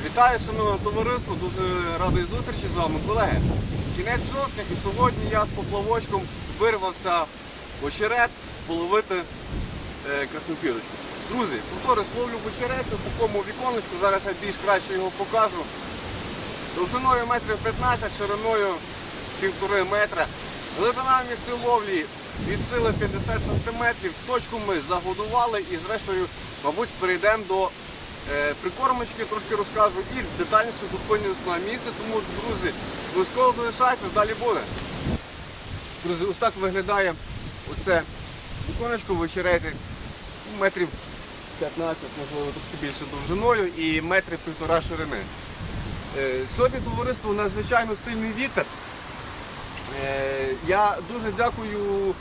Вітаю, шановне товариство, дуже радий зустрічі з вами, колеги. Кінець жовтня і сьогодні я з поплавочком вирвався в очерет половити е, краснопірочку. Друзі, повторюсь, ловлю в очереті в такому віконечку, зараз я більш краще його покажу. Довжиною метрів 15, шириною півтори метра. Глибина місця ловлі від сили 50 см. Точку ми загодували і зрештою, мабуть, перейдемо до прикормочки, трошки розкажу і детальніше зупинюсь на місці. Тому, друзі, обов'язково залишайтесь, далі буде. Друзі, ось так виглядає оце віконечко в очерезі. Метрів 15, можливо, трошки більше довжиною і метрів півтора ширини. Е, Сьогодні товариство надзвичайно сильний вітер. Е, Я дуже дякую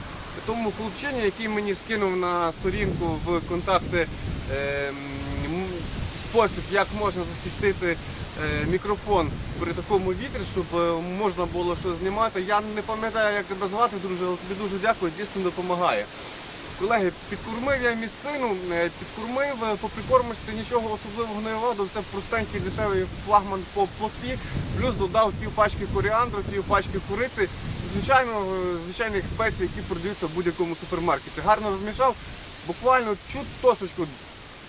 тому хлопчині, який мені скинув на сторінку в контакти е, м, спосіб, як можна захистити е, мікрофон при такому вітрі, щоб е, можна було щось знімати. Я не пам'ятаю, як тебе звати, друже, але тобі дуже дякую, дійсно допомагає. Колеги, підкормив я місцину, е, підкормив по прикормочці нічого особливого не виводив. Це простенький дешевий флагман по плотві, плюс додав пів пачки коріандру, пів пачки куриці, звичайно, звичайних спецій, які продаються в будь-якому супермаркеті. Гарно розмішав, буквально чутошечку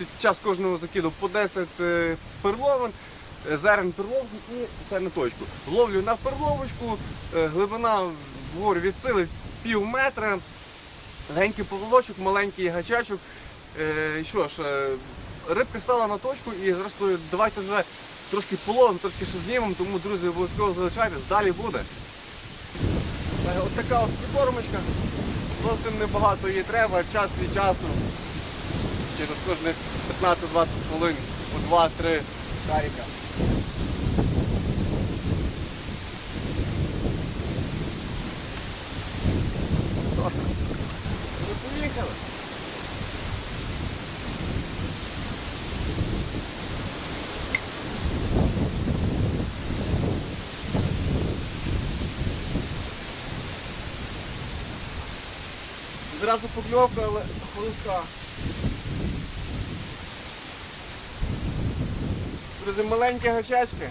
під час кожного закиду по 10 е, перловин, е, зерен перловки і це на точку. Ловлю на перловочку, е, глибина говорю, від сили пів метра. Легенький поволочок, маленький гачачок. Е, що ж, рибка стала на точку і зрештою давайте вже трошки половимо, трошки що знімемо, тому, друзі, обов'язково залишайтесь, далі буде. От така от підкормочка. Зовсім небагато її треба, час від часу. Через кожних 15-20 хвилин по 2-3 каріка. Ми поїхали. Зразу покльовка, але хлиста. Друзі, маленькі гачачки.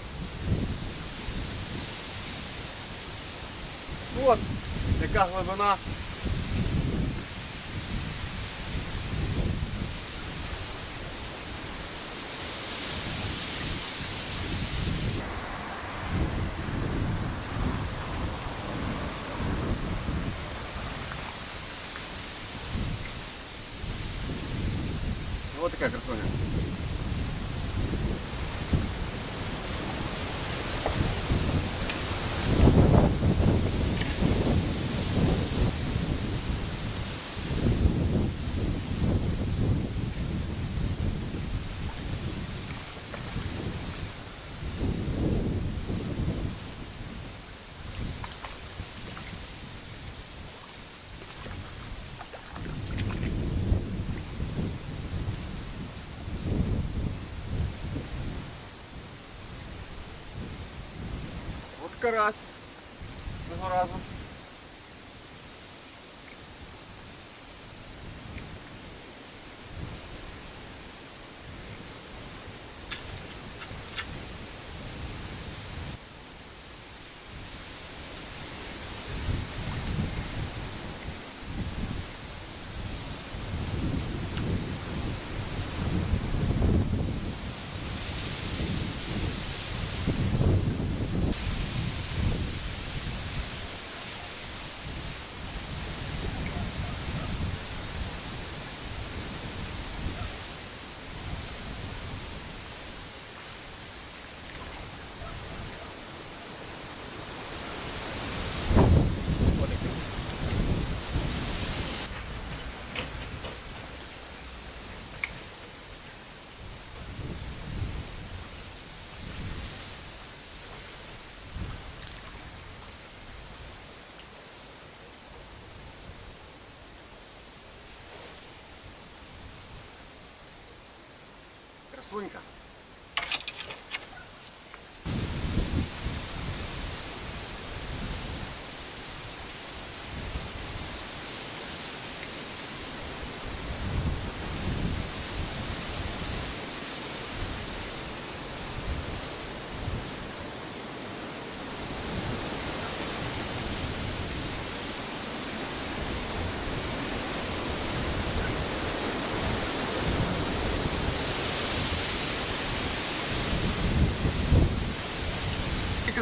От, яка глибина. Ось така красоня. Карась. Цього разу. 所以讲。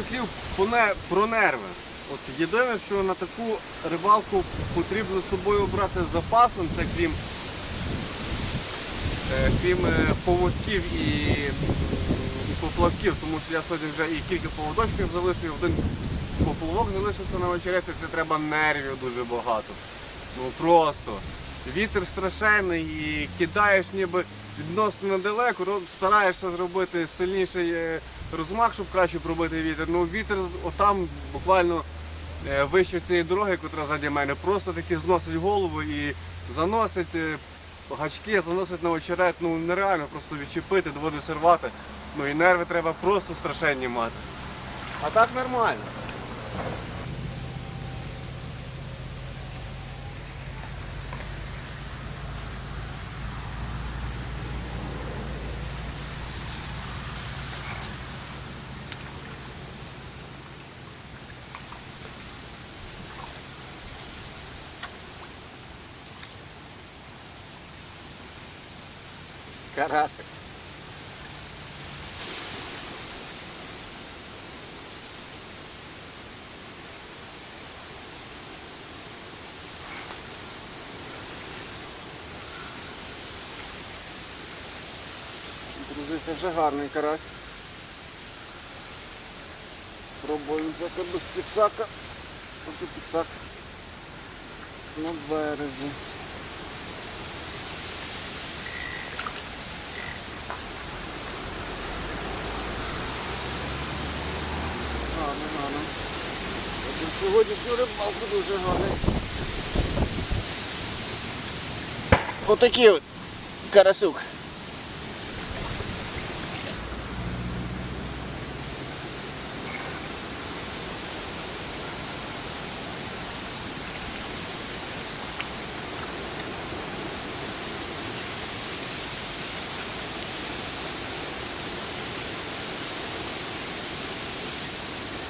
Хотів поне- про нерви. От єдине, що на таку рибалку потрібно з собою брати запасом, це крім, е, крім е, поводків і, і поплавків, тому що я сьогодні вже і кілька поводочків залишив, один поплавок залишився на вечереці, це треба нервів дуже багато. Ну просто. Вітер страшенний і кидаєш ніби відносно недалеко, стараєшся зробити сильніший е, розмах, щоб краще пробити вітер. Ну вітер отам буквально е, вище цієї дороги, яка ззаді мене, просто таки зносить голову і заносить е, гачки, заносить на очерет. Ну нереально просто відчепити, доводиться рвати. Ну і нерви треба просто страшенні мати. А так нормально. Карасик. Друзі, вже гарний карась. Спробуємо взяти без підсака. Що підсак на березі. Гарно, гарно. От на Сьогоднішню рибалку дуже гарний. Отакий от карасюк.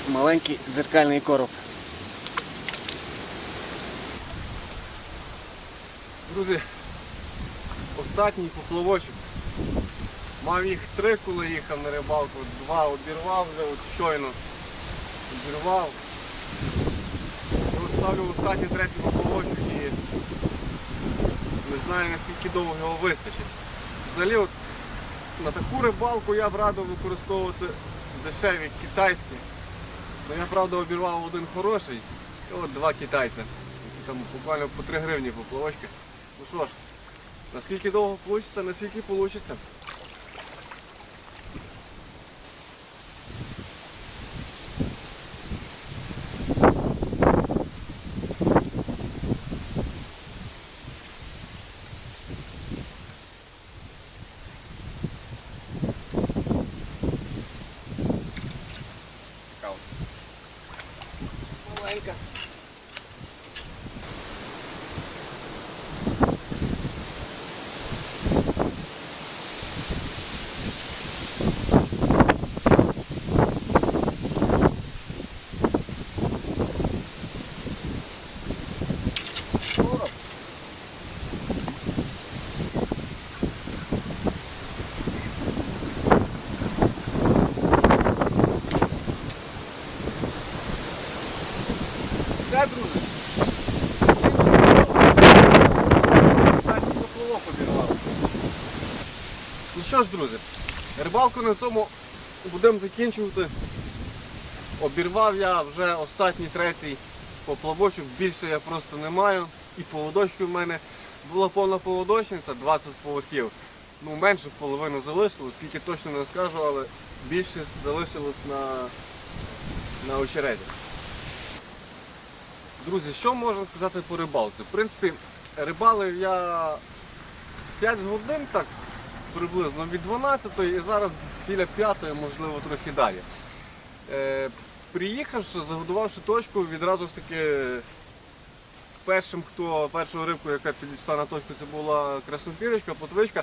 Маленький дзеркальний короб. Друзі, останній поплавочок. Мав їх три, коли їхав на рибалку, два обірвав вже от щойно. Обірвав. І ставлю останній третій поплавочок і не знаю наскільки довго його вистачить. Взагалі от, на таку рибалку я б радив використовувати дешеві китайські. Ну я правда обірвав один хороший і от два китайця. Там буквально по 3 гривні поплавочки. Ну що ж, наскільки довго вийде, наскільки вийде. Маленька. Короб. Все, друзі. Останній поплавок обірвав. Ну що ж, друзі, рибалку на цьому будемо закінчувати. Обірвав я вже останній третій поплавочок, більше я просто не маю. І поводочки в мене була повна поводочниця, 20 поводків. Ну, менше половини залишилось, скільки точно не скажу, але більшість залишилось на, на очереді. Друзі, що можна сказати по рибалці? В принципі, рибалив я 5 годин так приблизно від 12 і зараз біля 5, можливо, трохи далі. Е, приїхавши, загодувавши точку, відразу ж таки першим, хто першу рибку, яка підійшла на точку, це була краснопірочка, плотвичка.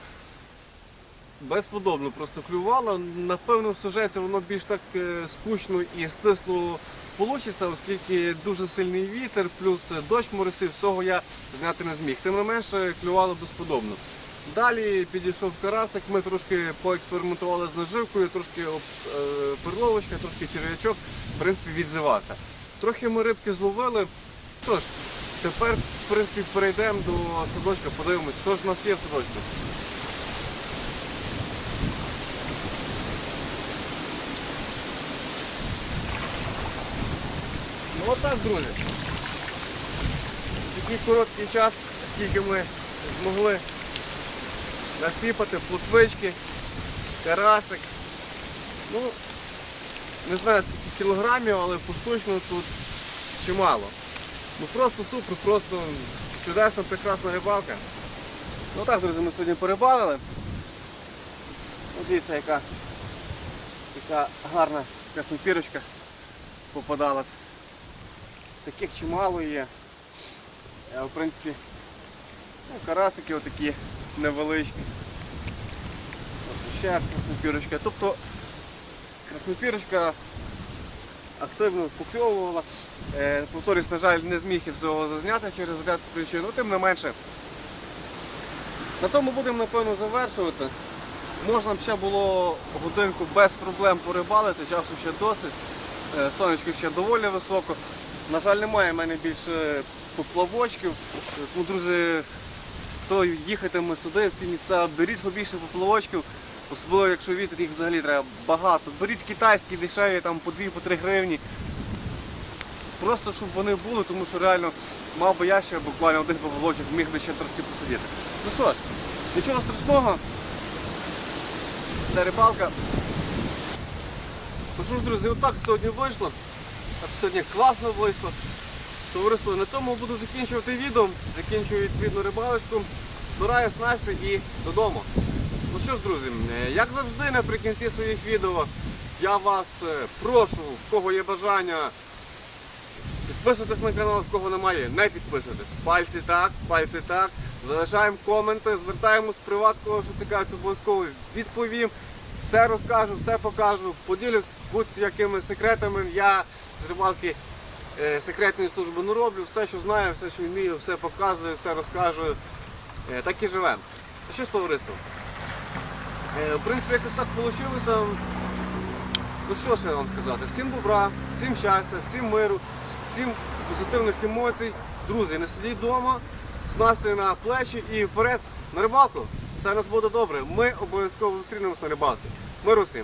Безподобно просто клювала. Напевно, в сюжеті воно більш так е, скучно і стисло вийде, оскільки дуже сильний вітер, плюс дощ моросив, всього я зняти не зміг. Тим не менше клювало безподобно. Далі підійшов карасик, ми трошки поекспериментували з наживкою, трошки е, перловочка, трошки черв'ячок, в принципі, відзивався. Трохи ми рибки зловили. Що ж, тепер, в принципі, перейдемо до садочка, подивимось, що ж у нас є в садочку. Отак, друзі. Такий короткий час, скільки ми змогли насипати плотвички, карасик. Ну, не знаю скільки кілограмів, але поштучно тут чимало. Ну просто супер, просто чудесна, прекрасна рибалка. Ну так, друзі, ми сьогодні перебалили. Ну, Дивіться, яка, яка гарна краснопірочка попадалась. Таких чимало є. Е, В принципі, ну, карасики отакі невеличкі. От ще краснопірочка. Тобто краснопірочка активно покльовувала. Е, Повторюсь, на жаль, не зміг я всього зазняти через ряд причин, ну тим не менше. На цьому будемо напевно завершувати. Можна б ще було годинку без проблем порибалити, часу ще досить. Е, Сонечко ще доволі високо. На жаль, немає в мене більше поплавочків. Тому, друзі, хто їхатиме сюди, в ці місця, беріть побільше поплавочків. Особливо, якщо вітер, їх взагалі треба багато. Беріть китайські дешеві там по 2-3 гривні. Просто щоб вони були, тому що реально мав би я ще буквально один поплавочок, міг би ще трошки посидіти. Ну що ж, нічого страшного. Це рибалка. Ну що ж, друзі, отак сьогодні вийшло. Так сьогодні класно вийшло. Товариство, на цьому буду закінчувати відео. Закінчую відповідну рибалочку. Збираю снасті і додому. Ну що ж, друзі, як завжди наприкінці своїх відео я вас е, прошу, в кого є бажання, підписуйтесь на канал, в кого немає, не підписуйтесь. Пальці так, пальці так. Залишаємо коменти, звертаємось в приват, що цікавиться, обов'язково відповім. Все розкажу, все покажу, поділюсь будь-якими секретами. Я з рибалки е, секретної служби не роблю, все, що знаю, все, що вмію, все показую, все розказую. Е, Так і живемо. Ну Що ж, товариство? Е, В принципі, якось так вийшло. Ну що я вам сказати? Всім добра, всім щастя, всім миру, всім позитивних емоцій. Друзі, не сидіть вдома, снасти на плечі і вперед на рибалку. Все у нас буде добре. Ми обов'язково зустрінемось на рибалці. Миру всім!